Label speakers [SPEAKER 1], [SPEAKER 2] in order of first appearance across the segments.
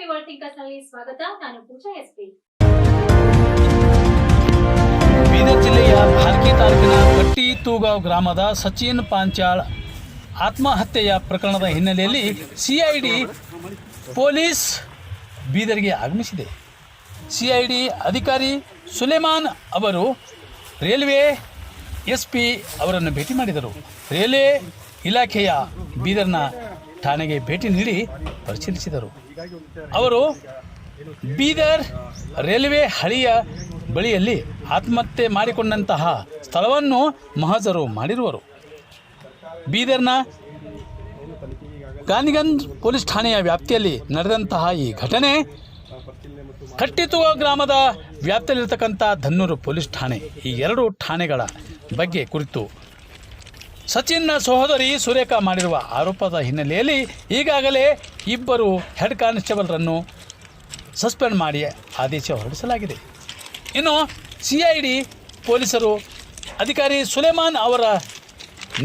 [SPEAKER 1] ಸ್ವಾಗತ. ನಾನು ಪೂಜಾ ಎಸ್ಪಿ
[SPEAKER 2] ಬೀದರ್ ಜಿಲ್ಲೆಯ ಭಾಲ್ಕಿ ತಾಲೂಕಿನ ಕಟ್ಟಿ ತೂಗಾವ್ ಗ್ರಾಮದ ಸಚಿನ್ ಪಾಂಚಾಳ್ ಆತ್ಮಹತ್ಯೆಯ ಪ್ರಕರಣದ ಹಿನ್ನೆಲೆಯಲ್ಲಿ ಸಿಐಡಿ ಪೊಲೀಸ್ ಬೀದರ್ಗೆ ಆಗಮಿಸಿದೆ. ಸಿಐಡಿ ಅಧಿಕಾರಿ ಸುಲೇಮಾನ್ ಅವರು ರೈಲ್ವೆ ಎಸ್ ಪಿ ಅವರನ್ನು ಭೇಟಿ ಮಾಡಿದರು. ರೈಲ್ವೆ ಇಲಾಖೆಯ ಬೀದರ್ನ ಠಾಣೆಗೆ ಭೇಟಿ ನೀಡಿ ಪರಿಶೀಲಿಸಿದರು. ಅವರು ಬೀದರ್ ರೈಲ್ವೆ ಹಳಿಯ ಬಳಿಯಲ್ಲಿ ಆತ್ಮಹತ್ಯೆ ಮಾಡಿಕೊಂಡಂತಹ ಸ್ಥಳವನ್ನು ಮಹಜರು ಮಾಡಿರುವರು. ಬೀದರ್ನ ಗಾನಿಗಂಜ್ ಪೊಲೀಸ್ ಠಾಣೆಯ ವ್ಯಾಪ್ತಿಯಲ್ಲಿ ನಡೆದಂತಹ ಈ ಘಟನೆ ಕಟ್ಟಿತುವ ಗ್ರಾಮದ ವ್ಯಾಪ್ತಿಯಲ್ಲಿರ್ತಕ್ಕಂಥ ಧನ್ನೂರು ಪೊಲೀಸ್ ಠಾಣೆ ಈ ಎರಡು ಠಾಣೆಗಳ ಬಗ್ಗೆ ಕುರಿತು ಸಚಿನ್ನ ಸಹೋದರಿ ಸುರೇಖಾ ಮಾಡಿರುವ ಆರೋಪದ ಹಿನ್ನೆಲೆಯಲ್ಲಿ ಈಗಾಗಲೇ ಇಬ್ಬರು ಹೆಡ್ ಕಾನ್ಸ್ಟೇಬಲ್ರನ್ನು ಸಸ್ಪೆಂಡ್ ಮಾಡಿ ಆದೇಶ ಹೊರಡಿಸಲಾಗಿದೆ. ಇನ್ನು ಸಿ ಐ ಡಿ ಪೊಲೀಸರು ಅಧಿಕಾರಿ ಸುಲೇಮಾನ್ ಅವರ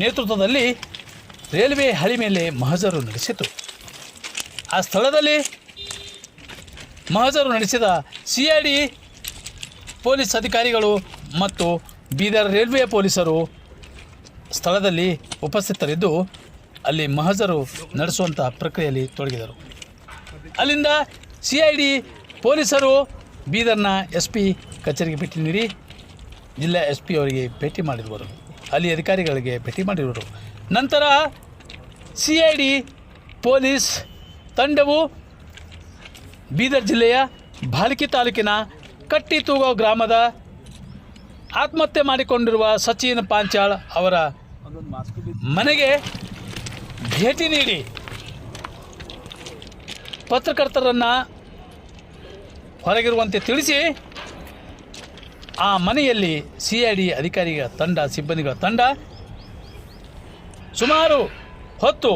[SPEAKER 2] ನೇತೃತ್ವದಲ್ಲಿ ರೈಲ್ವೆ ಹಳಿ ಮೇಲೆ ಮಹಜರು ನಡೆಸಿತು ಆ ಸ್ಥಳದಲ್ಲಿ ಮಹಜರು ನಡೆಸಿದ ಸಿ ಐ ಡಿ ಪೊಲೀಸ್ ಅಧಿಕಾರಿಗಳು ಮತ್ತು ಬೀದರ್ ರೈಲ್ವೆ ಪೊಲೀಸರು ಸ್ಥಳದಲ್ಲಿ ಉಪಸ್ಥಿತರಿದ್ದು ಅಲ್ಲಿ ಮಹಜರು ನಡೆಸುವಂತಹ ಪ್ರಕ್ರಿಯೆಯಲ್ಲಿ ತೊಡಗಿದರು. ಅಲ್ಲಿಂದ ಸಿ ಐ ಡಿ ಪೊಲೀಸರು ಬೀದರ್ನ ಎಸ್ ಪಿ ಕಚೇರಿಗೆ ಭೇಟಿ ನೀಡಿ ಜಿಲ್ಲಾ ಎಸ್ ಪಿ ಅವರಿಗೆ ಭೇಟಿ ಮಾಡಿರುವರು. ಅಲ್ಲಿ ಅಧಿಕಾರಿಗಳಿಗೆ ಭೇಟಿ ಮಾಡಿರುವರು. ನಂತರ ಸಿ ಐ ಡಿ ಪೊಲೀಸ್ ತಂಡವು ಬೀದರ್ ಜಿಲ್ಲೆಯ ಬಾಲ್ಕಿ ತಾಲೂಕಿನ ಕಟ್ಟಿತೂಗೋ ಗ್ರಾಮದ ಆತ್ಮಹತ್ಯೆ ಮಾಡಿಕೊಂಡಿರುವ ಸಚಿನ್ ಪಾಂಚಾಳ್ ಅವರ ಮನೆಗೆ ಭೇಟಿ ನೀಡಿ. ಪತ್ರಕರ್ತರನ್ನು ಹೊರಗಿರುವಂತೆ ತಿಳಿಸಿ ಆ ಮನೆಯಲ್ಲಿ ಸಿ ಐ ಡಿ ಅಧಿಕಾರಿಗಳ ತಂಡ ಸಿಬ್ಬಂದಿಗಳ ತಂಡ ಸುಮಾರು ಹೊತ್ತು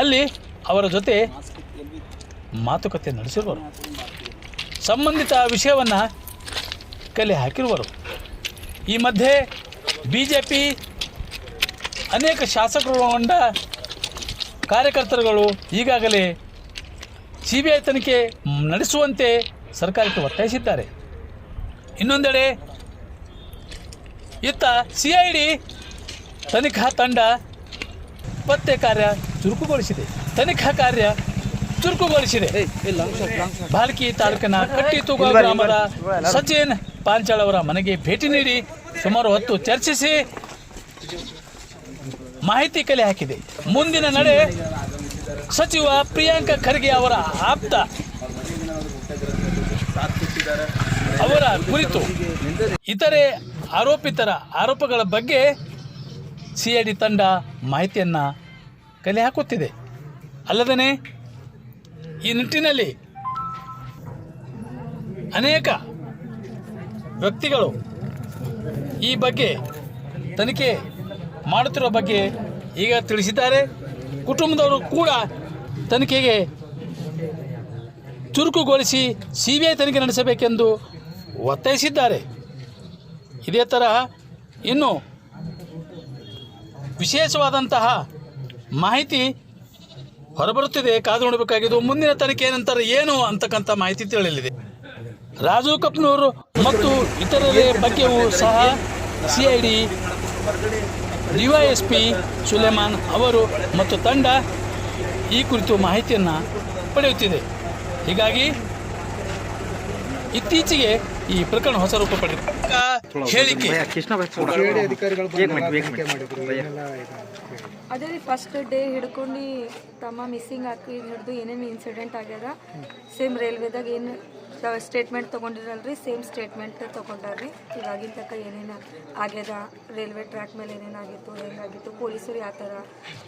[SPEAKER 2] ಅಲ್ಲಿ ಅವರ ಜೊತೆ ಮಾತುಕತೆ ನಡೆಸಿರುವರು. ಸಂಬಂಧಿತ ವಿಷಯವನ್ನು ಕಲೆ ಹಾಕಿರುವರು. ಈ ಮಧ್ಯೆ ಬಿ ಜೆ ಪಿ ಅನೇಕ ಶಾಸಕರು ಒಳಗೊಂಡ ಕಾರ್ಯಕರ್ತರುಗಳು ಈಗಾಗಲೇ ಸಿ ಬಿ ಐ ತನಿಖೆ ನಡೆಸುವಂತೆ ಸರ್ಕಾರಕ್ಕೆ ಒತ್ತಾಯಿಸಿದ್ದಾರೆ. ಇನ್ನೊಂದೆಡೆ ಇತ್ತ ಸಿ ಐ ಡಿ ತನಿಖಾ ತಂಡ ಪತ್ತೆ ಕಾರ್ಯ ಚುರುಕುಗೊಳಿಸಿದೆ. ತನಿಖಾ ಕಾರ್ಯ ಚುರುಕುಗೊಳಿಸಿದೆ. ಬಾಲ್ಕಿ ತಾಲೂಕಿನ ಕಟ್ಟಿತೂಗ ಗ್ರಾಮದ ಸಚಿನ್ ಪಾಂಚಾಳ್ ಅವರ ಮನೆಗೆ ಭೇಟಿ ನೀಡಿ ಸುಮಾರು ಹೊತ್ತು ಚರ್ಚಿಸಿ ಮಾಹಿತಿ ಕಲೆ ಹಾಕಿದೆ. ಮುಂದಿನ ನಡೆ ಸಚಿವ ಪ್ರಿಯಾಂಕ ಖರ್ಗೆ ಅವರ ಆಪ್ತ. ಅವರ ಕುರಿತು ಇತರೆ ಆರೋಪಿತರ ಆರೋಪಗಳ ಬಗ್ಗೆ ಸಿ ಐ ಡಿ ತಂಡ ಮಾಹಿತಿಯನ್ನು ಕಲೆ ಹಾಕುತ್ತಿದೆ. ಅಲ್ಲದೇ ಈ ನಿಟ್ಟಿನಲ್ಲಿ ಅನೇಕ ವ್ಯಕ್ತಿಗಳು ಈ ಬಗ್ಗೆ ತನಿಖೆ ಮಾಡುತ್ತಿರುವ ಬಗ್ಗೆ ಈಗ ತಿಳಿಸಿದ್ದಾರೆ. ಕುಟುಂಬದವರು ಕೂಡ ತನಿಖೆಗೆ ಚುರುಕುಗೊಳಿಸಿ ಸಿ ಬಿ ಐ ತನಿಖೆ ನಡೆಸಬೇಕೆಂದು ಒತ್ತಾಯಿಸಿದ್ದಾರೆ. ಇದೇ ತರಹ ಇನ್ನು ವಿಶೇಷವಾದಂತಹ ಮಾಹಿತಿ ಹೊರಬರುತ್ತಿದೆ. ಕಾದು ನೋಡಬೇಕಾಗಿದ್ದು ಮುಂದಿನ ತನಿಖೆ ನಂತರ ಏನು ಅಂತಕ್ಕಂಥ ಮಾಹಿತಿ ತಿಳಿಯಲಿದೆ. ರಾಜು ಕಪ್ನೂರ್ ಮತ್ತು ಇತರರ ಬಗ್ಗೆಯೂ ಸಹ C I D DYSP Suleman ಅವರು ಮತ್ತು ತಂಡ ಈ ಕುರಿತು ಮಾಹಿತಿಯನ್ನು ಪಡೆಯುತ್ತಿದೆ. ಹೀಗಾಗಿ ಇತ್ತೀಚೆಗೆ ಈ ಪ್ರಕರಣ ಹೊಸ ರೂಪ ಪಡೆದಿದೆ. ಹೇಳಿಕೆ.
[SPEAKER 3] ಅದೇ ರೀ ಫಸ್ಟ್ ಡೇ ಹಿಡ್ಕೊಂಡು ತಮ್ಮ ಮಿಸ್ಸಿಂಗ್ ಹಾಕಿ ಹಿಡಿದು ಏನೇನು ಇನ್ಸಿಡೆಂಟ್ ಆಗ್ಯದ? ಸೇಮ್ ರೈಲ್ವೆದಾಗ ಏನು ಸ್ಟೇಟ್ಮೆಂಟ್ ತೊಗೊಂಡಿರಲ್ರಿ ಸೇಮ್ ಸ್ಟೇಟ್ಮೆಂಟ್ ತೊಗೊಂಡಾರ್ರಿ. ಇವಾಗಿನ ತನಕ ಏನೇನು ಆಗ್ಯದ ರೈಲ್ವೆ ಟ್ರ್ಯಾಕ್ ಮೇಲೆ ಏನೇನು ಆಗಿತ್ತು ಹೆಂಗಾಗಿತ್ತು ಪೊಲೀಸರು ಯಾವ ಥರ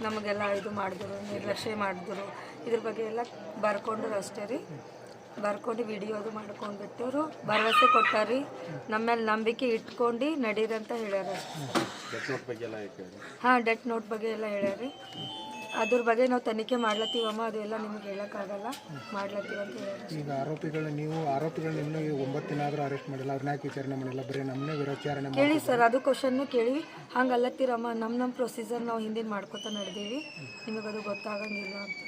[SPEAKER 3] ನಮಗೆಲ್ಲ ಇದು ಮಾಡಿದ್ರು ನಿರ್ಲಕ್ಷ್ಯ ಮಾಡಿದ್ರು ಇದ್ರ ಬಗ್ಗೆ ಎಲ್ಲ ಬರ್ಕೊಂಡ್ರು ಅಷ್ಟೇ ರೀ. ಬರ್ಕೊಂಡು ವಿಡಿಯೋ ಅದು ಮಾಡ್ಕೊಂಡ್ಬಿಟ್ಟು ಅವರು ಭರವಸೆ ಕೊಟ್ಟಾರಿ ನಮ್ಮ ಮೇಲೆ ನಂಬಿಕೆ ಇಟ್ಕೊಂಡು ನಡೀರಂತ ಹೇಳ್ಯಾರ ಹಾಂ ಡೆತ್ ನೋಟ್ ಬಗ್ಗೆ ಎಲ್ಲ ಹೇಳ್ಯಾರಿ ಅದ್ರ ಬಗ್ಗೆ ನಾವು ತನಿಖೆ ಮಾಡ್ಲತ್ತೀವಮ್ಮ? ಅದೆಲ್ಲ ನಿಮ್ಗೆ ಹೇಳೋಕ್ಕಾಗಲ್ಲ. ಮಾಡ್ಲತ್ತೀವಿ ಅಂತ
[SPEAKER 4] ಈಗ ಆರೋಪಿಗಳು ನೀವು ಆರೋಪಿಗಳು ನಿಮ್ಮ ಒಂಬತ್ತು ದಿನ ಆದರೂ ಅರೆಸ್ಟ್ ಮಾಡಿಲ್ಲ. ಅವ್ರನ್ನ ಯಾಕೆ ವಿಚಾರಣೆ ಮಾಡಿಲ್ಲ? ಬರೀ ನಮ್ಮನ್ನೇ ವಿಚಾರಣೆ
[SPEAKER 3] ಕೇಳಿ ಸರ್ ಅದು ಕ್ವಶನ್ನು ಕೇಳಿ. ಹಂಗೆ ಅಲ್ಲತ್ತೀರಮ್ಮ ನಮ್ಮ ನಮ್ಮ ಪ್ರೊಸೀಜರ್ ನಾವು ಹಿಂದಿನ ಮಾಡ್ಕೊತ ನಡೆದೀವಿ. ನಿಮಗದು ಅದು ಗೊತ್ತಾಗಂಗಿಲ್ಲ ಅಂತ.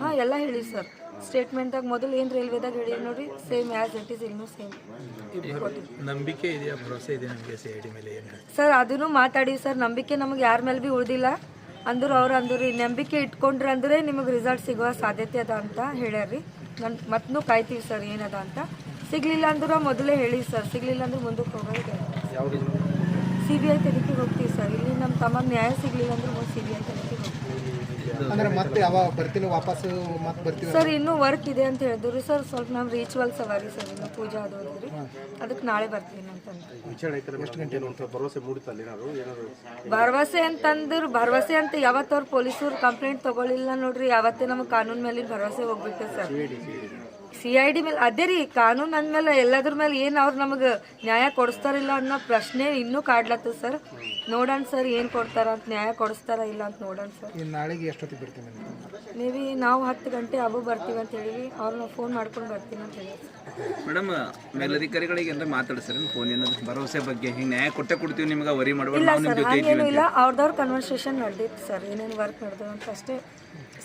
[SPEAKER 3] ಹಾಂ ಎಲ್ಲ ಹೇಳಿ ಸರ್. ಸ್ಟೇಟ್ಮೆಂಟ್ದಾಗ ಮೊದಲು ಏನು ರೈಲ್ವೆದಾಗ ಹೇಳಿ ನೋಡಿ ಸೇಮ್ ಆ್ಯಸ್ ಇಟ್ ಈಸ್ ಇನ್ನೂ ಸೇಮ್
[SPEAKER 2] ನಂಬಿಕೆ ಇದೆಯಾ ಭರವಸೆ ಇದೆ ನಮಗೆ ಸಿ ಐ ಡಿ ಮೇಲೆ ಏನು
[SPEAKER 3] ಸರ್ ಅದನ್ನು ಮಾತಾಡಿ ಸರ್. ನಂಬಿಕೆ ನಮಗೆ ಯಾರ ಮೇಲೆ ಭೀ ಉಳ್ದಿಲ್ಲ. ಅಂದ್ರು ಅವ್ರು ಅಂದ್ರು ನಂಬಿಕೆ ಇಟ್ಕೊಂಡ್ರೆ ಅಂದ್ರೆ ನಿಮಗೆ ರಿಸಲ್ಟ್ ಸಿಗುವ ಸಾಧ್ಯತೆ ಅದ ಅಂತ ಹೇಳ್ಯಾರ್ರಿ. ನಾನು ಮತ್ತೂ ಕಾಯ್ತೀವಿ ಸರ್ ಏನದ ಅಂತ. ಸಿಗ್ಲಿಲ್ಲ ಅಂದ್ರೆ ಮೊದಲೇ ಹೇಳಿ ಸರ್. ಸಿಗ್ಲಿಲ್ಲ ಅಂದ್ರೆ ಮುಂದಕ್ಕೆ ಹೋಗೋದು ಸಿ ಬಿ ಐ ತನಿಖೆಗೆ ಹೋಗ್ತೀವಿ ಸರ್. ಇಲ್ಲಿ ನಮ್ಮ ತಮ್ಮ ನ್ಯಾಯ ಸಿಗಲಿಲ್ಲ ಅಂದ್ರೆ ಸಿ ಬಿ ಐ ತನಿಖೆಗೆ
[SPEAKER 4] ಅಂದ್ರೆ ಮತ್ತೆ ಯಾವಾಗ ಬರ್ತಿಲ್ಲ ವಾಪಸ್ ಮತ್ತೆ ಬರ್ತೀವಿ
[SPEAKER 3] ಸರ್ ಇನ್ನೂ ವರ್ಕ್ ಇದೆ ಅಂತ ಹೇಳಿದ್ರು. ಸರ್ ಸ್ವಲ್ಪ ನಮ್ಮ ರೀಚುವಲ್ಸ್ ಸವಾರಿ ಸರ್ ಇನ್ನು ಪೂಜೆ ಅದು ರೀ. ಅದಕ್ಕೆ ನಾಳೆ ಬರ್ತೀನಿ
[SPEAKER 4] ಅಂತಂದ್ರೆ
[SPEAKER 3] ಭರವಸೆ ಅಂತಂದ್ರೆ ಭರವಸೆ ಅಂತ ಯಾವತ್ತವ್ರು ಪೊಲೀಸರು ಕಂಪ್ಲೇಂಟ್ ತಗೊಳ್ಳಿಲ್ಲ ನೋಡ್ರಿ. ಯಾವತ್ತೇ ನಮ್ಗೆ ಕಾನೂನು ಮೇಲಿನ ಭರವಸೆ ಹೋಗ್ಬಿಟ್ಟೆ ಸರ್. ಸಿ ಐ ಡಿ ಮೇಲೆ ಅದೇ ರೀ ಕಾನೂನು ಅಂದಮೇಲೆ ಎಲ್ಲದ್ರ ಮೇಲೆ ಏನು ಅವ್ರು ನಮಗೆ ನ್ಯಾಯ ಕೊಡಿಸ್ತಾರಿಲ್ಲ ಅನ್ನೋ ಪ್ರಶ್ನೆ ಇನ್ನೂ ಕಾಡ್ಲತ್ತದ ಸರ್. ನೋಡೋಣ ಸರ್ ಏನು ಕೊಡ್ತಾರ ಅಂತ ನ್ಯಾಯ ಕೊಡಿಸ್ತಾರ ಇಲ್ಲ ಅಂತ ನೋಡೋಣ ಸರ್.
[SPEAKER 4] ನಾಳೆಗೆ ಎಷ್ಟೊತ್ತಿಗೆ ಬರ್ತೀನಿ
[SPEAKER 3] ನೀವು? ನಾವು ಹತ್ತು ಗಂಟೆ ಅಬು ಬರ್ತೀವಿ ಅಂತ ಹೇಳಿವಿ ಅವ್ರನ್ನ ಫೋನ್ ಮಾಡ್ಕೊಂಡು ಬರ್ತೀನಿ ಅಂತ ಹೇಳಿ
[SPEAKER 5] ಮೇಡಮ್ ಮೇಲಧಿಕಾರಿಗಳಿಗೆ ಅಂದ್ರೆ ಸರ್ ಫೋನ್ ಏನಾದ್ರು ಭರವಸೆ ಬಗ್ಗೆ ಹಿಂಗೆ ನ್ಯಾಯ ಕೊಟ್ಟೆ ಕೊಡ್ತೀವಿ ನಿಮ್ಗೆ ವರಿ ಮಾಡುವ
[SPEAKER 3] ಇಲ್ಲ
[SPEAKER 5] ನಿಮ್ಮ
[SPEAKER 3] ಸರ್ ಹಾಗೇನು ಇಲ್ಲ ಅವ್ರದವ್ರ ಕನ್ವರ್ಸೇಷನ್ ನಡೆದಿತ್ತು ಸರ್ ಏನೇನು ವರ್ಕ್ ನಡೆದು ಅಂತ ಅಷ್ಟೇ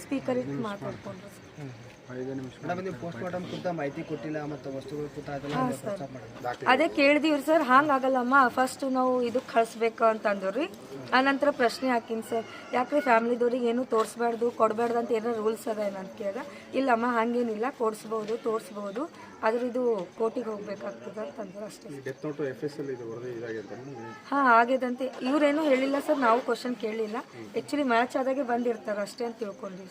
[SPEAKER 3] ಸ್ಪೀಕರ್ ಇಟ್ಟು ಮಾತಾಡ್ಕೊಂಡ್ರು ಸರ್.
[SPEAKER 6] ಮೇಡಮ್ ನೀವು ಪೋಸ್ಟ್ ಮಾರ್ಟಮ್ ಕುರಿತ ಮಾಹಿತಿ ಕೊಟ್ಟಿಲ್ಲ ಮತ್ತು ವಸ್ತುಗಳು ಕುರಿತ ಅದೆಲ್ಲ
[SPEAKER 3] ಹಾಂ ಸರ್. ಅದೇ ಕೇಳಿದೀವ್ರಿ ಸರ್. ಹಂಗಾಗಲ್ಲಮ್ಮ ಫಸ್ಟ್ ನಾವು ಇದು ಕಳಿಸ್ಬೇಕು ಅಂತ ರೀ ಆನಂತರ ಪ್ರಶ್ನೆ ಹಾಕಿನಿ ಸರ್. ಯಾಕ್ರಿ ಫ್ಯಾಮ್ಲಿದವ್ರಿಗೆ ಏನು ತೋರಿಸ್ಬಾರ್ದು ಕೊಡಬಾರ್ದು ಅಂತ ಏನೋ ರೂಲ್ಸ್ ಅದ ಏನಂತ ಕೇಳಿದ. ಇಲ್ಲಮ್ಮ ಹಾಗೇನಿಲ್ಲ. ಕೊಡಿಸ್ಬೋದು ತೋರಿಸ್ಬೋದು. ಆದ್ರೆ ಇದು ಕೋರ್ಟಿಗೆ ಹೋಗ್ಬೇಕಾಗ್ತದೆ ಅಂತಂದ್ರು ಅಷ್ಟೇ
[SPEAKER 4] death note F S L ಇದು ವರದಿ ಇದಾಗಿದೆ ಅಂತ
[SPEAKER 3] ಹಾಂ ಆಗ್ಯದಂತೆ ಇವ್ರೇನು ಹೇಳಿಲ್ಲ ಸರ್. ನಾವು ಕ್ವಶನ್ ಕೇಳಿಲ್ಲ ಆ್ಯಕ್ಚುಲಿ ಮ್ಯಾಚ್ ಆದಾಗೆ ಬಂದಿರ್ತಾರೆ ಅಷ್ಟೇ ಅಂತ ತಿಳ್ಕೊಂಡ್ವಿ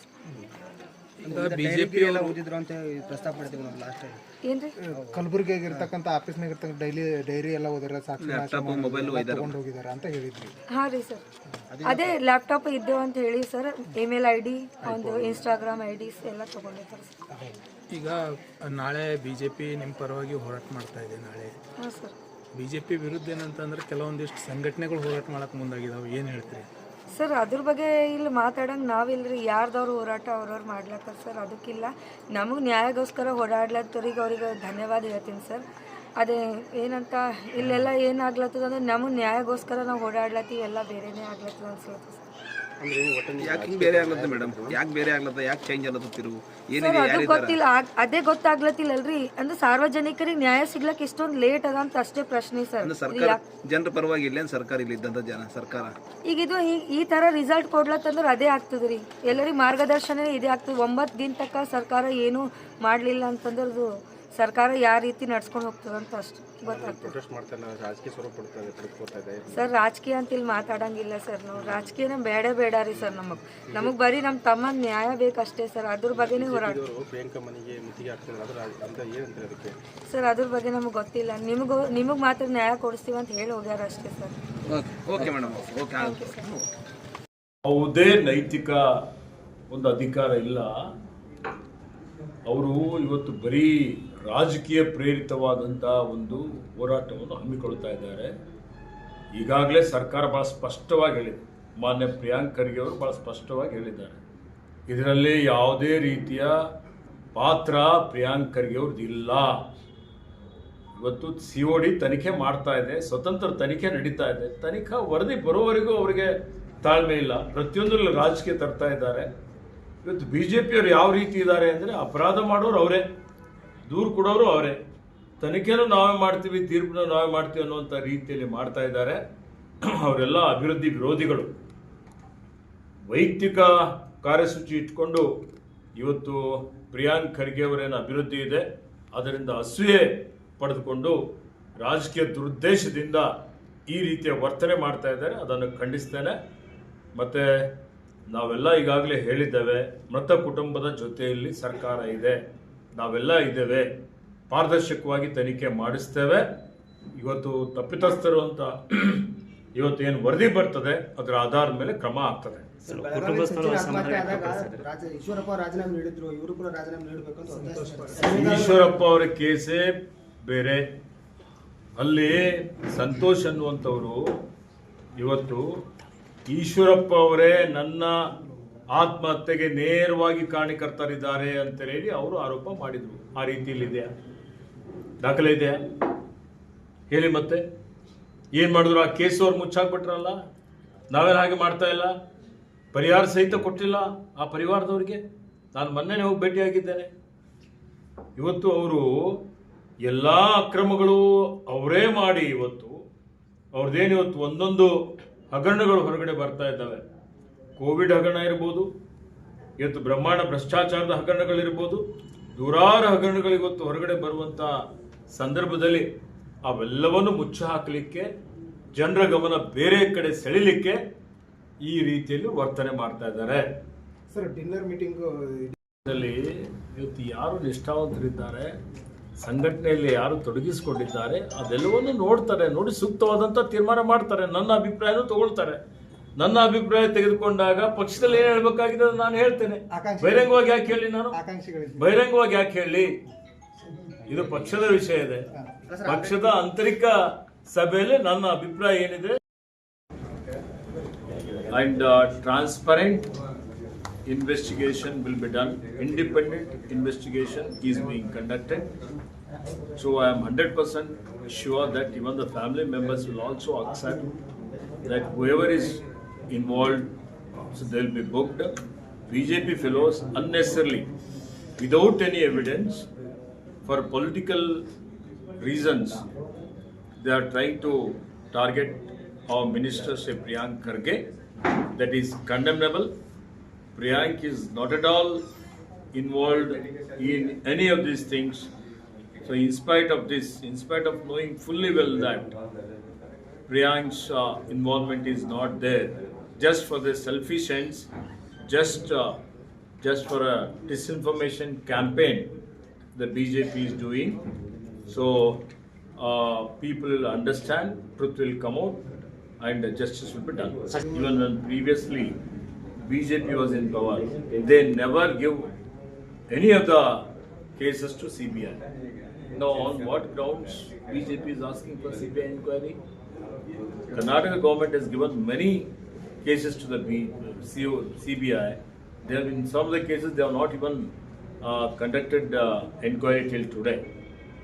[SPEAKER 4] ಕಲಬುರಗಿಯಾಗ ಇರ್ತಕ್ಕಂಥ ಆಫೀಸ್ನಾಗ ಇರ್ತಕ್ಕಂಥ ಡೈಲಿ ಡೈರಿ ಎಲ್ಲ ಓದಿರ ತಗೊಂಡು ಹೋಗಿದ್ದಾರೆ ಅಂತ ಹೇಳಿದ್ವಿ.
[SPEAKER 3] ಹಾಂ ರೀ ಸರ್. ಅದೇ ಲ್ಯಾಪ್ಟಾಪ್ ಇದ್ದೇವೆ ಅಂತ ಹೇಳಿ ಸರ್. ಇಮೇಲ್ ಐ ಡಿ ಒಂದು ಇನ್ಸ್ಟಾಗ್ರಾಮ್ ಐ ಡಿಸ್ ಎಲ್ಲ ತಗೊಂಡಿದ್ದಾರೆ ಸರ್.
[SPEAKER 2] ಈಗ ನಾಳೆ ಬಿ ಜೆ ಪಿ ನಿಮ್ಮ ಪರವಾಗಿ ಹೋರಾಟ ಮಾಡ್ತಾ ಇದೆ ನಾಳೆ.
[SPEAKER 3] ಹಾಂ ಸರ್.
[SPEAKER 2] ಬಿ ಜೆ ಪಿ ವಿರುದ್ಧ ಏನಂತಂದ್ರೆ ಕೆಲವೊಂದಿಷ್ಟು ಸಂಘಟನೆಗಳು ಹೋರಾಟ ಮಾಡಕ್ಕೆ ಮುಂದಾಗಿದಾವೆ. ಏನು ಹೇಳ್ತೀರಿ?
[SPEAKER 3] ಸರ್, ಅದ್ರ ಬಗ್ಗೆ ಇಲ್ಲಿ ಮಾತಾಡಂಗೆ ನಾವಿಲ್ರಿ. ಯಾರ್ದವ್ರು ಹೋರಾಟ ಅವ್ರವ್ರು ಮಾಡ್ಲತ್ತಾರ ಸರ್, ಅದಕ್ಕಿಲ್ಲ. ನಮಗೆ ನ್ಯಾಯಗೋಸ್ಕರ ಓಡಾಡ್ಲತ್ತವ್ರಿಗೆ ಅವ್ರಿಗೆ ಧನ್ಯವಾದ ಹೇಳ್ತೀನಿ ಸರ್. ಅದೇ ಏನಂತ, ಇಲ್ಲೆಲ್ಲ ಏನಾಗ್ಲತ್ತದ ಅಂದ್ರೆ ನಮಗೆ ನ್ಯಾಯಗೋಸ್ಕರ ನಾವು ಓಡಾಡ್ಲತ್ತೀವಿ ಎಲ್ಲ ಬೇರೆನೇ ಆಗ್ಲತ್ತದ ಅನ್ಸ್ಲತ್ತದ ಸರ್.
[SPEAKER 5] ಯಾಕೆ ಬೇರೆ ಆಗ್ಲತ್ತ ಮೇಡಮ್ ಯಾಕೆ ಬೇರೆ ಆಗ್ಲತ್ತ? ಯಾಕೆ ಚೇಂಜ್ ಆಗ್ಲತ್ತ ತಿರುವು
[SPEAKER 3] ಸರ್
[SPEAKER 5] ಏನಿದೆ
[SPEAKER 3] ಅದು ಗೊತ್ತಿಲ್ಲ. ಆಗ್- ಅದೇ ಗೊತ್ತಾಗ್ಲತ್ತಿಲ್ಲಲ್ರಿ ಅಂದ್ರೆ ಸಾರ್ವಜನಿಕರಿಗೆ ನ್ಯಾಯ ಸಿಗ್ಲಕ್ ಇಷ್ಟೊಂದು ಲೇಟ್ ಅದ ಅಂತ ಅಷ್ಟೇ ಪ್ರಶ್ನೆ ಸರ್.
[SPEAKER 5] ಅಂದ್ರೆ ಸರ್ಕಾರ ಜನರ ಪರವಾಗಿ ಇಲ್ಲೇನು ಸರ್ಕಾರ ಇಲ್ಲಿ ಇದ್ದಂಥ ಜನ ಸರ್ಕಾರ?
[SPEAKER 3] ಈಗ ಇದು ಈ ಈ ತರ ರಿಸಲ್ಟ್ ಕೊಡ್ಲತ್ತಂದ್ರೆ ಅದೇ ಆಗ್ತದ್ರಿ ಎಲ್ಲರಿಗೂ ಮಾರ್ಗದರ್ಶನ ಇದೇ ಆಗ್ತದೆ. ಒಂಬತ್ತು ದಿನ ತಕ್ಕ ಸರ್ಕಾರ ಏನು ಮಾಡ್ಲಿಲ್ಲ ಅಂತಂದ್ರದು ಅದು ಸರ್ಕಾರ ಯಾವ ರೀತಿ ನಡ್ಸ್ಕೊಂಡು ಹೋಗ್ತದಂತ ಅಂತ ಅಷ್ಟು. ಗೊತ್ತಾಗ್ತದೆ
[SPEAKER 4] ರಾಜಕೀಯ ಸ್ವರೂಪ ಪಡ್ತದೆ ಪಡ್ಕೋತಾ ಇದೆ.
[SPEAKER 3] ಸರ್ ರಾಜಕೀಯ ಅಂತ ಇಲ್ಲಿ ಮಾತಾಡಂಗಿಲ್ಲ ಸರ್ ನಾವು. ರಾಜಕೀಯನ ಬೇಡ ಬೇಡ ರೀ ಸರ್ ನಮಗೆ. ನಮಗೆ ಬರೀ ನಮ್ಮ ತಮ್ಮ ನ್ಯಾಯ ಬೇಕಷ್ಟೇ ಸರ್. ಅದ್ರ ಬಗ್ಗೆನೇ ಹೋರಾಟ
[SPEAKER 4] ಪ್ರಿಯಾಂಕಾ ಮನೆಗೆ ಮುತ್ತಿಗೆ ಹಾಕ್ತಾರೆ ಅದ್ರ ಅಂತ ಏನಂತಾರೆ ಅದಕ್ಕೆ?
[SPEAKER 3] ಸರ್ ಅದ್ರ ಬಗ್ಗೆ ನಮಗೆ ಗೊತ್ತಿಲ್ಲ. ನಿಮಗೂ ನಿಮಗೆ ಮಾತ್ರ ನ್ಯಾಯ ಕೊಡಿಸ್ತೀವಿ ಅಂತ ಹೇಳಿ ಹೋಗ್ಯಾರ ಅಷ್ಟೇ sir.
[SPEAKER 5] Okay okay madam. Okay
[SPEAKER 7] ಯಾವುದೇ ನೈತಿಕ ಒಂದು ಅಧಿಕಾರ ಇಲ್ಲ. ಅವರು ಇವತ್ತು ಬರೀ ರಾಜಕೀಯ ಪ್ರೇರಿತವಾದಂಥ ಒಂದು ಹೋರಾಟವನ್ನು ಹಮ್ಮಿಕೊಳ್ತಾ ಇದ್ದಾರೆ. ಈಗಾಗಲೇ ಸರ್ಕಾರ ಭಾಳ ಸ್ಪಷ್ಟವಾಗಿ ಹೇಳಿದೆ. ಮಾನ್ಯ ಪ್ರಿಯಾಂಕ್ ಖರ್ಗೆ ಅವರು ಭಾಳ ಸ್ಪಷ್ಟವಾಗಿ ಹೇಳಿದ್ದಾರೆ. ಇದರಲ್ಲಿ ಯಾವುದೇ ರೀತಿಯ ಪಾತ್ರ ಪ್ರಿಯಾಂಕ್ ಖರ್ಗೆ ಅವ್ರದ್ದು ಇಲ್ಲ. ಇವತ್ತು ಸಿ ಒ ಡಿ ತನಿಖೆ ಮಾಡ್ತಾ ಇದೆ, ಸ್ವತಂತ್ರ ತನಿಖೆ ನಡೀತಾ ಇದೆ. ತನಿಖಾ ವರದಿ ಬರೋವರೆಗೂ ಅವರಿಗೆ ತಾಳ್ಮೆ ಇಲ್ಲ. ಪ್ರತಿಯೊಂದರಲ್ಲೂ ರಾಜಕೀಯ ತರ್ತಾ ಇದ್ದಾರೆ. ಇವತ್ತು ಬಿ ಜೆ ಪಿಯವರು ಯಾವ ರೀತಿ ಇದ್ದಾರೆ ಅಂದರೆ ಅಪರಾಧ ಮಾಡೋರು ಅವರೇ, ದೂರು ಕೊಡೋರು ಅವರೇ. ತನಿಖೆನೂ ನಾವೇ ಮಾಡ್ತೀವಿ ತೀರ್ಪನ್ನು ನಾವೇ ಮಾಡ್ತೀವಿ ಅನ್ನುವಂಥ ರೀತಿಯಲ್ಲಿ ಮಾಡ್ತಾ ಇದ್ದಾರೆ ಅವರೆಲ್ಲ ಅಭಿವೃದ್ಧಿ ವಿರೋಧಿಗಳು. ವೈಯಕ್ತಿಕ ಕಾರ್ಯಸೂಚಿ ಇಟ್ಕೊಂಡು ಇವತ್ತು ಪ್ರಿಯಾಂಕ್ ಖರ್ಗೆ ಅವರೇನು ಅಭಿವೃದ್ಧಿ ಇದೆ, ಅದರಿಂದ ಅಸೂಯೆ ಪಡೆದುಕೊಂಡು ರಾಜಕೀಯ ದುರುದ್ದೇಶದಿಂದ ಈ ರೀತಿಯ ವರ್ತನೆ ಮಾಡ್ತಾ ಇದ್ದಾರೆ. ಅದನ್ನು ಖಂಡಿಸ್ತೇನೆ. ಮತ್ತು ನಾವೆಲ್ಲ ಈಗಾಗಲೇ ಹೇಳಿದ್ದೇವೆ ಮೃತ ಕುಟುಂಬದ ಜೊತೆಯಲ್ಲಿ ಸರ್ಕಾರ ಇದೆ. ನಾವೆಲ್ಲ ಇದ್ದೇವೆ ಪಾರದರ್ಶಕವಾಗಿ ತನಿಖೆ ಮಾಡಿಸ್ತೇವೆ. ಇವತ್ತು ತಪ್ಪಿತಸ್ಥರು ಅಂತ ಇವತ್ತು ಏನು ವರದಿ ಬರ್ತದೆ ಅದರ ಆಧಾರದ ಮೇಲೆ ಕ್ರಮ ಆಗ್ತದೆ.
[SPEAKER 6] ಈಶ್ವರಪ್ಪ ರಾಜೀನಾಮೆ ನೀಡಿದ್ರು ಇವರು ಕೂಡ ರಾಜೀನಾಮೆ ನೀಡಬೇಕು ಅಂತ ಒತ್ತಾಯಿಸಿದ್ದಾರೆ.
[SPEAKER 7] ಈಶ್ವರಪ್ಪ ಅವರ ಕೇಸೇ ಬೇರೆ. ಅಲ್ಲಿ ಸಂತೋಷ್ ಅನ್ನುವಂಥವರು ಇವತ್ತು ಈಶ್ವರಪ್ಪ ಅವರೇ ನನ್ನ ಆತ್ಮಹತ್ಯೆಗೆ ನೇರವಾಗಿ ಕಾರಣಕರ್ತರಿದ್ದಾರೆ ಅಂತ ಹೇಳಿ ಅವರು ಆರೋಪ ಮಾಡಿದರು. ಆ ರೀತಿಯಲ್ಲಿ ಇದೆಯಾ ದಾಖಲೆ ಇದೆಯಾ? ಹೇಳಿ ಮತ್ತೆ. ಏನು ಮಾಡಿದ್ರು? ಆ ಕೇಸು ಅವ್ರು ಮುಚ್ಚಾಕ್ಬಿಟ್ರಲ್ಲ? ನಾವೇನು ಹಾಗೆ ಮಾಡ್ತಾ ಇಲ್ಲ? ಪರಿಹಾರ ಸಹಿತ ಕೊಟ್ಟಿಲ್ಲ ಆ ಪರಿವಾರದವರಿಗೆ? ನಾನು ಮೊನ್ನೆನೇ ಹೋಗಿ ಭೇಟಿಯಾಗಿದ್ದೇನೆ. ಇವತ್ತು ಅವರು ಎಲ್ಲ ಅಕ್ರಮಗಳು ಅವರೇ ಮಾಡಿ ಇವತ್ತು. ಅವ್ರದ್ದೇನು ಇವತ್ತು ಒಂದೊಂದು ಹಗರಣಗಳು ಹೊರಗಡೆ ಬರ್ತಾ ಇದ್ದಾವೆ. ಕೋವಿಡ್ ಹಗರಣ ಇರ್ಬೋದು ಇವತ್ತು ಬ್ರಹ್ಮಾಂಡ ಭ್ರಷ್ಟಾಚಾರದ ಹಗರಣಗಳಿರ್ಬೋದು ನೂರಾರು ಹಗರಣಗಳು ಇವತ್ತು ಹೊರಗಡೆ ಬರುವಂಥ ಸಂದರ್ಭದಲ್ಲಿ ಅವೆಲ್ಲವನ್ನು ಮುಚ್ಚಿ ಹಾಕಲಿಕ್ಕೆ ಜನರ ಗಮನ ಬೇರೆ ಕಡೆ ಸೆಳಿಲಿಕ್ಕೆ ಈ ರೀತಿಯಲ್ಲಿ ವರ್ತನೆ ಮಾಡ್ತಾ ಇದ್ದಾರೆ.
[SPEAKER 4] ಸರ್ ಡಿನ್ನರ್ ಮೀಟಿಂಗ್
[SPEAKER 7] ಇವತ್ತು ಯಾರು ನಿಷ್ಠಾವಂತರಿದ್ದಾರೆ? ಸಂಘಟನೆಯಲ್ಲಿ ಯಾರು ತೊಡಗಿಸಿಕೊಂಡಿದ್ದಾರೆ ಅದೆಲ್ಲವನ್ನು ನೋಡ್ತಾರೆ ನೋಡಿ ಸೂಕ್ತವಾದಂಥ ತೀರ್ಮಾನ ಮಾಡ್ತಾರೆ ನನ್ನ ಅಭಿಪ್ರಾಯನೂ ತಗೊಳ್ತಾರೆ. ನನ್ನ ಅಭಿಪ್ರಾಯ ತೆಗೆದುಕೊಂಡಾಗ ಪಕ್ಷದಲ್ಲಿ ಏನು ಹೇಳ್ಬೇಕಾಗಿದೆ ಅದನ್ನ ನಾನು ಹೇಳ್ತೇನೆ. ಬಹಿರಂಗವಾಗಿ ಯಾಕೆ ಹೇಳಿ ನಾನು? ಬಹಿರಂಗವಾಗಿ ಯಾಕೆ ಹೇಳಿ? ಇದು ಪಕ್ಷದ ವಿಷಯ ಇದೆ. ಪಕ್ಷದ ಆಂತರಿಕ ಸಭೆಯಲ್ಲಿ ನನ್ನ ಅಭಿಪ್ರಾಯ ಏನಿದೆ? And transparent transparent investigation will be done. Independent investigation is being conducted. So I am hundred percent sure that even the family members will also accept that whoever is involved, so they'll be booked. BJP fellows unnecessarily, without any evidence, for political reasons, they are trying to target our minister, say Priyank Kharge. That is condemnable. Priyank is not at all involved in any of these things. So, in spite of this, in spite of knowing fully well that Priyank's uh, involvement is not there, just for the selfish ends, just uh, just for a disinformation campaign the BJP is doing. So uh, people will understand, truth will come out, and justice will be done. Even when previously BJP was in power, they never give any of the cases to CBI. Now, on what grounds BJP is asking for CBI inquiry? Karnataka government has given many cases to the B, CO, CBI. They have, in some of the cases, they have not even uh, conducted uh, inquiry till today.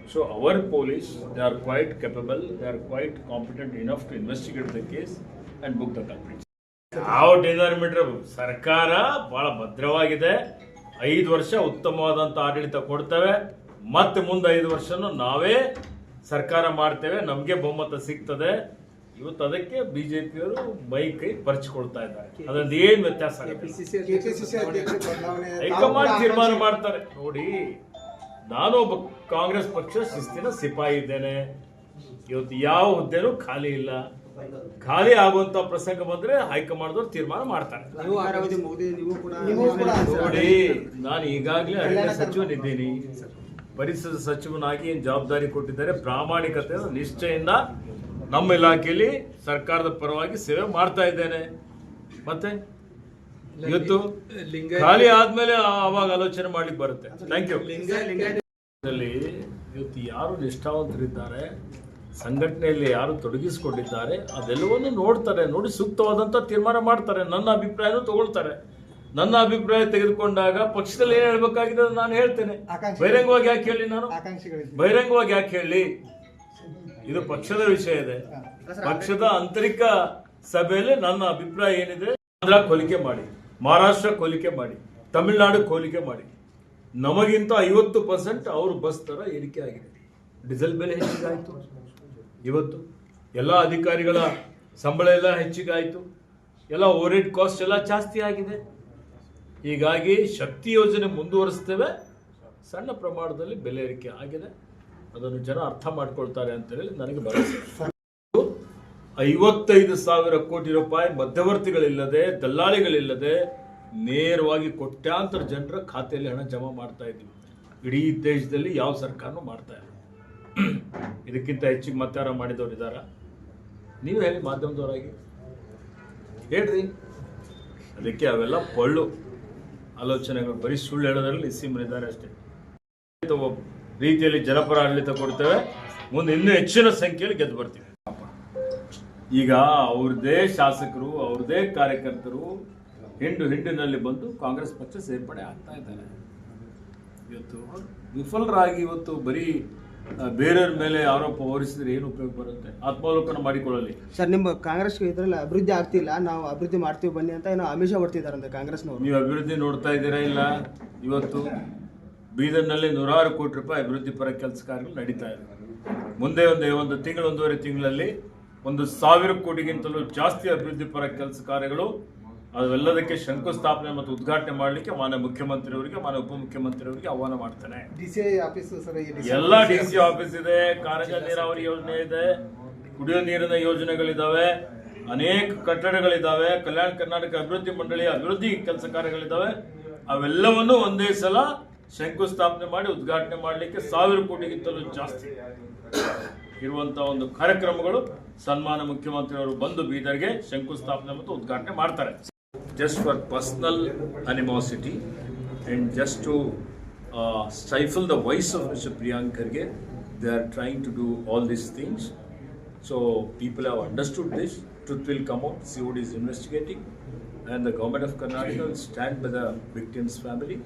[SPEAKER 7] So our police, they are quite capable, they are quite competent enough to investigate the case and book the culprits. ಯಾವ dinner matter? ಸರ್ಕಾರ ಬಹಳ ಭದ್ರವಾಗಿದೆ. ಐದು ವರ್ಷ ಉತ್ತಮವಾದಂತ ಆಡಳಿತ ಕೊಡ್ತೇವೆ. ಮತ್ತೆ ಮುಂದೆ ಐದು ವರ್ಷನೂ ನಾವೇ ಸರ್ಕಾರ ಮಾಡ್ತೇವೆ. ನಮಗೆ ಬಹುಮತ ಸಿಗ್ತದೆ. ಇವತ್ತು ಅದಕ್ಕೆ ಬಿಜೆಪಿಯವರು ಮೈ ಕೈ ಪರಿಚಿಕೊಳ್ತಾ ಇದ್ದಾರೆ. ಅದರಿಂದ ಏನ್ ವ್ಯತ್ಯಾಸ ಹೈಕಮಾಂಡ್ ತೀರ್ಮಾನ ಮಾಡ್ತಾರೆ. ನೋಡಿ ನಾನು ಒಬ್ಬ ಕಾಂಗ್ರೆಸ್ ಪಕ್ಷ ಶಿಸ್ತಿನ ಸಿಪಾಯಿ ಇದ್ದೇನೆ. ಇವತ್ತು ಯಾವ ಹುದ್ದೆನೂ ಖಾಲಿ ಇಲ್ಲ. ಖಾಲಿ ಆಗುವಂತ ಪ್ರಸಂಗ ಬಂದ್ರೆ ಹೈಕಮಾಂಡ್ದವ್ರು ತೀರ್ಮಾನ ಮಾಡ್ತಾರೆ.
[SPEAKER 6] ನೀವು ಆರಾವಧಿ ಮುಗಿದಿದೆ ನೀವು ಕೂಡ
[SPEAKER 4] ನೀವು ಕೂಡ
[SPEAKER 7] ನೋಡಿ ನಾನು ಈಗಾಗಲೇ ಅರಣ್ಯ ಸಚಿವನಿದ್ದೀನಿ. ಪರಿಸರ ಸಚಿವನಾಗಿ ಏನು ಜವಾಬ್ದಾರಿ ಕೊಟ್ಟಿದ್ದಾರೆ ಪ್ರಾಮಾಣಿಕತೆ ನಿಷ್ಠೆಯಿಂದ ನಮ್ಮ ಇಲಾಖೆಯಲ್ಲಿ ಸರ್ಕಾರದ ಪರವಾಗಿ ಸೇವೆ ಮಾಡ್ತಾ ಇದ್ದೇನೆ. ಮತ್ತೆ? ಇವತ್ತು ಖಾಲಿ ಆದ್ಮೇಲೆ ಅವಾಗ ಆಲೋಚನೆ ಮಾಡ್ಲಿಕ್ಕೆ ಬರುತ್ತೆ. ಥ್ಯಾಂಕ್ ಯು ಇವತ್ತು ಯಾರು ನಿಷ್ಠಾವಂತರಿದ್ದಾರೆ? ಸಂಘಟನೆಯಲ್ಲಿ ಯಾರು ತೊಡಗಿಸಿಕೊಂಡಿದ್ದಾರೆ ಅದೆಲ್ಲವನ್ನು ನೋಡ್ತಾರೆ ನೋಡಿ ಸೂಕ್ತವಾದಂಥ ತೀರ್ಮಾನ ಮಾಡ್ತಾರೆ ನನ್ನ ಅಭಿಪ್ರಾಯನೂ ತಗೊಳ್ತಾರೆ. ನನ್ನ ಅಭಿಪ್ರಾಯ ತೆಗೆದುಕೊಂಡಾಗ ಪಕ್ಷದಲ್ಲಿ ಏನು ಹೇಳ್ಬೇಕಾಗಿದೆ ಅದನ್ನ ನಾನು ಹೇಳ್ತೇನೆ. ಬಹಿರಂಗವಾಗಿ ಯಾಕೆ ಹೇಳಿ ನಾನು? ಬಹಿರಂಗವಾಗಿ ಯಾಕೆ ಹೇಳಿ? ಇದು ಪಕ್ಷದ ವಿಷಯ ಇದೆ. ಪಕ್ಷದ ಆಂತರಿಕ ಸಭೆಯಲ್ಲಿ ನನ್ನ ಅಭಿಪ್ರಾಯ ಏನಿದೆ? ಆಂಧ್ರ ಹೋಲಿಕೆ ಮಾಡಿ ಮಹಾರಾಷ್ಟ್ರ ಹೋಲಿಕೆ ಮಾಡಿ ತಮಿಳುನಾಡು ಹೋಲಿಕೆ ಮಾಡಿ. ನಮಗಿಂತ ಐವತ್ತು ಪರ್ಸೆಂಟ್ ಅವರು ಬಸ್ ತರ ಏರಿಕೆ ಆಗಿದೆ. ಡೀಸೆಲ್ ಬೆಲೆ ಹೆಚ್ಚಿಗೆ ಆಯಿತು ಇವತ್ತು ಎಲ್ಲ ಅಧಿಕಾರಿಗಳ ಸಂಬಳ ಎಲ್ಲ ಹೆಚ್ಚಿಗೆ ಆಯಿತು ಎಲ್ಲ ಓವರ್ ಕಾಸ್ಟ್ ಎಲ್ಲ ಜಾಸ್ತಿ ಆಗಿದೆ. ಹೀಗಾಗಿ ಶಕ್ತಿ ಯೋಜನೆ ಮುಂದುವರಿಸ್ತೇವೆ. ಸಣ್ಣ ಪ್ರಮಾಣದಲ್ಲಿ ಬೆಲೆ ಏರಿಕೆ ಆಗಿದೆ. ಅದನ್ನು ಜನ ಅರ್ಥ ಮಾಡ್ಕೊಳ್ತಾರೆ ಅಂತ ಹೇಳಿ ನನಗೆ ಭರವಸೆ. ಐವತ್ತೈದು ಸಾವಿರ ಕೋಟಿ ರೂಪಾಯಿ ಮಧ್ಯವರ್ತಿಗಳಿಲ್ಲದೆ, ದಲ್ಲಾಳಿಗಳಿಲ್ಲದೆ ನೇರವಾಗಿ ಕೋಟ್ಯಾಂತರ ಜನರ ಖಾತೆಯಲ್ಲಿ ಹಣ ಜಮಾ ಮಾಡ್ತಾ ಇದ್ದೀವಿ. ಇಡೀ ದೇಶದಲ್ಲಿ ಯಾವ ಸರ್ಕಾರನೂ ಮಾಡ್ತಾ ಇಲ್ಲ. ಇದಕ್ಕಿಂತ ಹೆಚ್ಚಿಗೆ ಮತ್ಯಾರ ಮಾಡಿದವರು ಇದ್ದಾರ ನೀವು ಹೇಳಿ ಮಾಧ್ಯಮದವರಾಗಿ. ಹೇಳ್ರಿ. ಅದಕ್ಕೆ ಅವೆಲ್ಲ ಪಳ್ಳು ಆಲೋಚನೆಗಳು. ಬರೀ ಸುಳ್ಳು ಹೇಳೋದ್ರಲ್ಲಿ ಇದ್ದಾರೆ ಅಷ್ಟೇ. ರೀತಿಯಲ್ಲಿ ಜನಪರ ಆಡಳಿತ ಕೊಡ್ತೇವೆ. ಮುಂದೆ ಇನ್ನೂ ಹೆಚ್ಚಿನ ಸಂಖ್ಯೆಯಲ್ಲಿ ಗೆದ್ದು ಬರ್ತೀವಿ. ಈಗ ಅವ್ರದೇ ಶಾಸಕರು, ಅವ್ರದೇ ಕಾರ್ಯಕರ್ತರು ಹಿಂಡು ಹಿಂಡಿನಲ್ಲಿ ಬಂದು ಕಾಂಗ್ರೆಸ್ ಪಕ್ಷ ಸೇರ್ಪಡೆ ಆಗ್ತಾ ಇದ್ದಾರೆ ಇವತ್ತು ವಿಫಲರಾಗಿ ಇವತ್ತು ಬರೀ ಬೇರೆಯವ್ರ ಮೇಲೆ ಆರೋಪ ಹೊರಿಸಿದ್ರೆ ಏನು ಉಪಯೋಗ ಬರುತ್ತೆ? ಆತ್ಮಾವಲೋಕನ ಮಾಡಿಕೊಳ್ಳಲಿ.
[SPEAKER 6] ಸರ್ ನಿಮ್ಮ ಕಾಂಗ್ರೆಸ್ ಇದರಲ್ಲಿ ಅಭಿವೃದ್ಧಿ ಆಗ್ತಿಲ್ಲ ನಾವು ಅಭಿವೃದ್ಧಿ ಮಾಡ್ತೀವಿ ಬನ್ನಿ ಅಂತ ಏನೋ ಆಮಿಷ ಹೊಡ್ತಿದಾರಂತೆ ಕಾಂಗ್ರೆಸ್ನವರು.
[SPEAKER 7] ನೀವು ಅಭಿವೃದ್ಧಿ ನೋಡ್ತಾ ಇದ್ದೀರಾ ಇಲ್ಲ? ಇವತ್ತು ಬೀದರ್ನಲ್ಲಿ ನೂರಾರು ಕೋಟಿ ರೂಪಾಯಿ ಅಭಿವೃದ್ಧಿ ಪರ ಕೆಲಸ ಕಾರ್ಯಗಳು ನಡೀತಾ ಇದೆ. ಮುಂದೆ ಒಂದು ಒಂದು ತಿಂಗಳು ಒಂದೂವರೆ ತಿಂಗಳಲ್ಲಿ ಒಂದು ಸಾವಿರ ಕೋಟಿಗಿಂತಲೂ ಜಾಸ್ತಿ ಅಭಿವೃದ್ಧಿ ಪರ ಕೆಲಸ ಕಾರ್ಯಗಳು ಅವೆಲ್ಲದಕ್ಕೆ ಶಂಕುಸ್ಥಾಪನೆ ಮತ್ತು ಉದ್ಘಾಟನೆ ಮಾಡಲಿಕ್ಕೆ ಮಾನ್ಯ ಮುಖ್ಯಮಂತ್ರಿಯವರಿಗೆ ಮಾನ್ಯ ಉಪಮುಖ್ಯಮಂತ್ರಿಯವರಿಗೆ ಆಹ್ವಾನ ಮಾಡ್ತೇನೆ. ಎಲ್ಲ ಡಿ ಸಿ ಆಫೀಸ್ ಇದೆ ಕಾರಜ ನೀರಾವರಿ ಯೋಜನೆ ಇದೆ ಕುಡಿಯೋ ನೀರಿನ ಯೋಜನೆಗಳಿದಾವೆ ಅನೇಕ ಕಟ್ಟಡಗಳಿದಾವೆ ಕಲ್ಯಾಣ ಕರ್ನಾಟಕ ಅಭಿವೃದ್ಧಿ ಮಂಡಳಿಯ ಅಭಿವೃದ್ಧಿ ಕೆಲಸ ಕಾರ್ಯಗಳಿದಾವೆ. ಅವೆಲ್ಲವನ್ನು ಒಂದೇ ಸಲ ಶಂಕುಸ್ಥಾಪನೆ ಮಾಡಿ ಉದ್ಘಾಟನೆ ಮಾಡಲಿಕ್ಕೆ ಸಾವಿರ ಕೋಟಿಗಿಂತಲೂ ಜಾಸ್ತಿ ಇರುವಂತ ಒಂದು ಕಾರ್ಯಕ್ರಮಗಳು ಸನ್ಮಾನ ಮುಖ್ಯಮಂತ್ರಿಯವರು ಬಂದು ಬೀದರ್ಗೆ ಶಂಕುಸ್ಥಾಪನೆ ಮತ್ತು ಉದ್ಘಾಟನೆ ಮಾಡ್ತಾರೆ. Just for personal animosity and just to uh, stifle the voice of Mr. Priyank Kharge, they are trying to do all these things. So people have understood this. Truth will come out. COD is investigating, and the government of Karnataka will stand by the victim's family,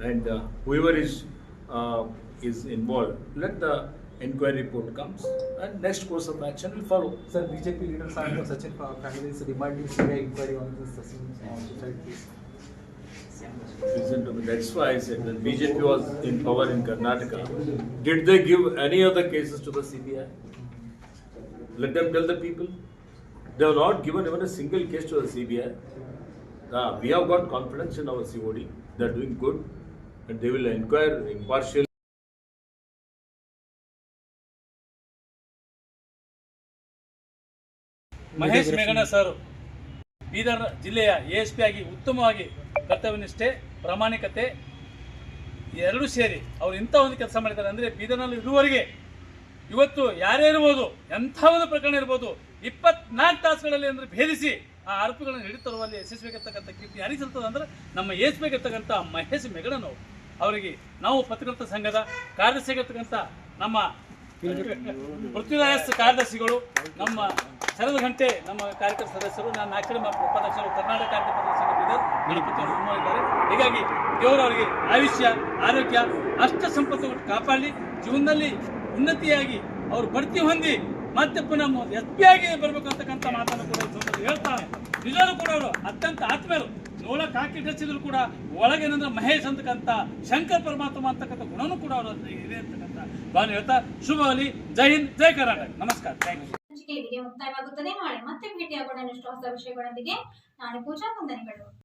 [SPEAKER 7] and uh, whoever is uh, is involved, let the inquiry report comes, and next course of action will follow.
[SPEAKER 8] Sir, BJP leaders and Sachin family is demanding CBI inquiry on this Sachin uh, suicide case.
[SPEAKER 7] Listen to me, that's why I said when BJP was in power in Karnataka, did they give any other cases to the CBI? Let them tell the people. They have not given even a single case to the CBI. Ah, we have got confidence in our COD, they are doing good and they will inquire impartially.
[SPEAKER 2] Mahesh ಮೇಘನ sir. Bidar ಜಿಲ್ಲೆಯ A S P ಆಗಿ ಉತ್ತಮವಾಗಿ ಕರ್ತವ್ಯನಿಷ್ಠೆ ಪ್ರಾಮಾಣಿಕತೆ ಎರಡೂ ಸೇರಿ ಅವರು ಇಂಥ ಒಂದು ಕೆಲಸ ಮಾಡಿದ್ದಾರೆ ಅಂದರೆ ಬೀದರ್ನಲ್ಲಿ ಇರುವವರಿಗೆ ಇವತ್ತು ಯಾರೇ ಇರ್ಬೋದು ಎಂಥ ಒಂದು ಪ್ರಕರಣ ಇರ್ಬೋದು ಇಪ್ಪತ್ನಾಲ್ಕು ತಾಸುಗಳಲ್ಲಿ ಅಂದರೆ ಭೇದಿಸಿ ಆ ಆರೋಪಿಗಳನ್ನು ಹಿಡಿತರುವಲ್ಲಿ ಯಶಸ್ವಿಯಾಗಿರ್ತಕ್ಕಂಥ ಕೀರ್ತಿ ಯಾರಿಗೆ ಸಲ್ತದೆ ಅಂದ್ರೆ ನಮ್ಮ ಎಸ್ ಬೇಕಾಗಿರ್ತಕ್ಕಂಥ ಮಹೇಶ್ ಮೆಗಡನವರು ಅವರಿಗೆ ನಾವು ಪತ್ರಕರ್ತ ಸಂಘದ ಕಾರ್ಯದರ್ಶಿಯಾಗಿರ್ತಕ್ಕಂಥ ನಮ್ಮ ಪೃಥ್ವಿರಾಜ್ ಕಾರ್ಯದರ್ಶಿಗಳು, ನಮ್ಮ ಶರದ ಗಂಟೆ ನಮ್ಮ ಕಾರ್ಯಕರ್ತ ಸದಸ್ಯರು ನಾನು ನಾಲ್ಕನೇ ಉಪಾಧ್ಯಕ್ಷರು, ಕರ್ನಾಟಕ ಕಾರ್ಯಕರ್ತ ಬೀದರ್ ಗಣಪತಿ ಹೀಗಾಗಿ ದೇವರು ಅವರಿಗೆ ಆಯುಷ್ಯ, ಆರೋಗ್ಯ, ಅಷ್ಟ ಸಂಪತ್ತು ಕಾಪಾಡಲಿ. ಜೀವನದಲ್ಲಿ ಉನ್ನತಿಯಾಗಿ ಅವರು ಬಡ್ತಿ ಹೊಂದಿ ಮತ್ತೆ ಪುನಃ ಎಸ್ ಪಿ ಆಗಿ ಬರಬೇಕು ಅಂತಕ್ಕಂಥ ಮಾತನ್ನು ಕೂಡ ಹೇಳ್ತಾನೆ ನಿಜವಾಗ್ಲೂ ಕೂಡ ಅವರು ಅತ್ಯಂತ ಆತ್ಮೀಯರು. ನೋಡಕ್ ಹಾಕಿ ಡ್ರೆಸ್ಸಿದ್ರು ಕೂಡ ಒಳಗೇನಂದ್ರೆ ಮಹೇಶ್ ಅಂತಕ್ಕಂಥ ಶಂಕರ್ ಪರಮಾತ್ಮ ಅಂತಕ್ಕಂಥ ಗುಣನೂ ಕೂಡ ಅವರು ಇದೆ ನಾನು ಹೇಳ್ತಾ ಶುಭವಲಿ ಜೈ ಹಿಂದ್, ಜೈ ಕರ್ನಾಟಕ. ನಮಸ್ಕಾರ.
[SPEAKER 1] ಇಲ್ಲಿಗೆ ಮುಕ್ತಾಯವಾಗುತ್ತದೆ. ನಾಳೆ ಮತ್ತೆ ಭೇಟಿಯಾಗೋಣ ಹೊಸ ವಿಷಯಗಳೊಂದಿಗೆ. ನಾನು ಪೂಜಾ ವಂದನೆಗಳು.